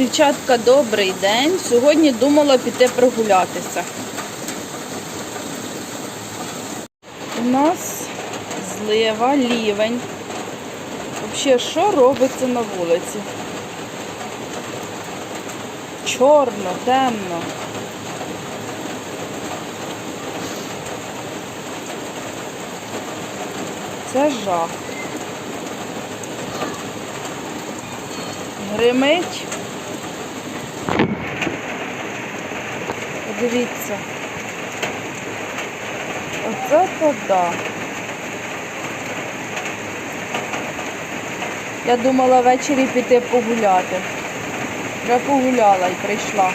Дівчатка, добрий день. Сьогодні думала піти прогулятися. У нас злива, лівень. Взагалі, що робиться на вулиці? Чорно, темно. Це жах. Гримить. Подивіться. Оце то да. Я думала ввечері піти погуляти. Вже погуляла і прийшла.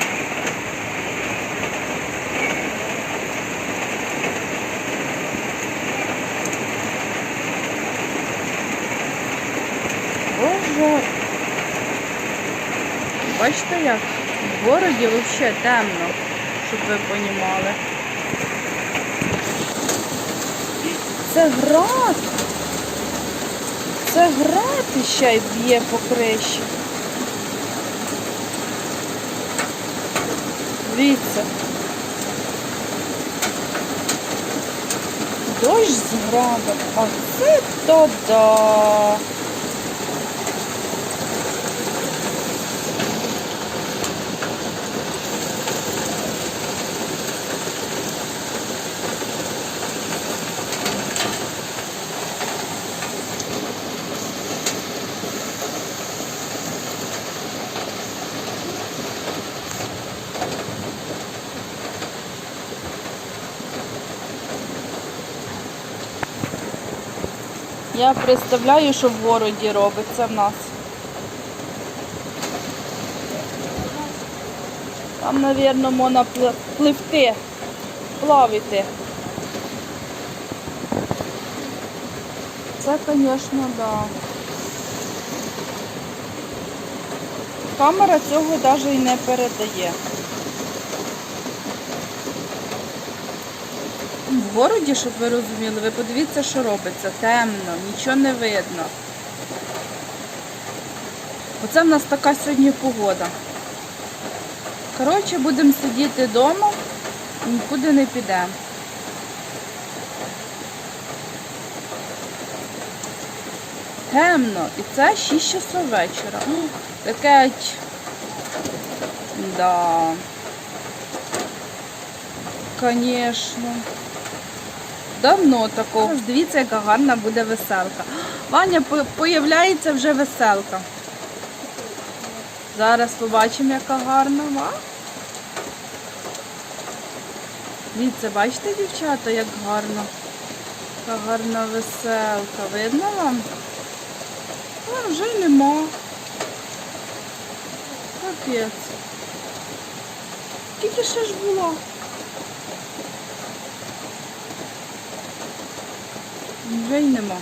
Боже. Бачите як? В городі взагалі темно, щоб ви понімали. Це град. Це град іще й б'є по криші. Дивіться. Дощ з градом. А це то да. Я представляю, що в городі робиться в нас. Там, мабуть, можна пливти, плавити. Це, звісно, да. Камера цього навіть і не передає. Городі, щоб ви розуміли, ви подивіться, що робиться. Темно, нічого не видно. Оце в нас така сьогодні погода. Коротше, будемо сидіти вдома, нікуди не підемо. Темно. І це 6 часов вечора. Ну, Таке. Да. Конечно. Давно такого. Дивіться, яка гарна буде веселка. Ваня, по- появляється вже веселка. Зараз побачимо, яка гарна. Дивіться, бачите, дівчата, як гарно. Яка гарна веселка. Видно вам? А, вже нема. Капець. Скільки ще ж було? Вже нема.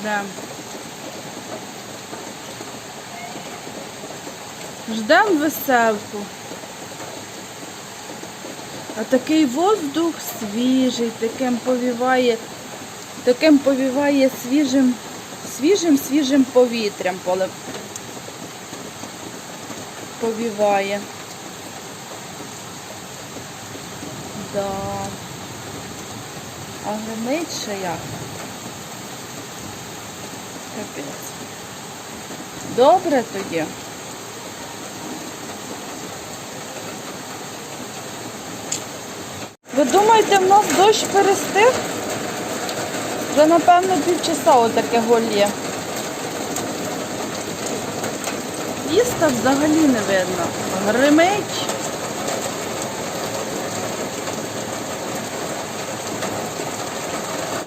Ждем. Ждем веселку. А такий воздух свіжий, таким повіває, таким повіває свіжим, свіжим, свіжим повітрям поле повіває. Да. А гримить ще? Капець. Добре тоді. Ви думаєте, в нас дощ перестиг? Вже, напевно, півчаса отаке голє. Міста взагалі не видно. Гримить.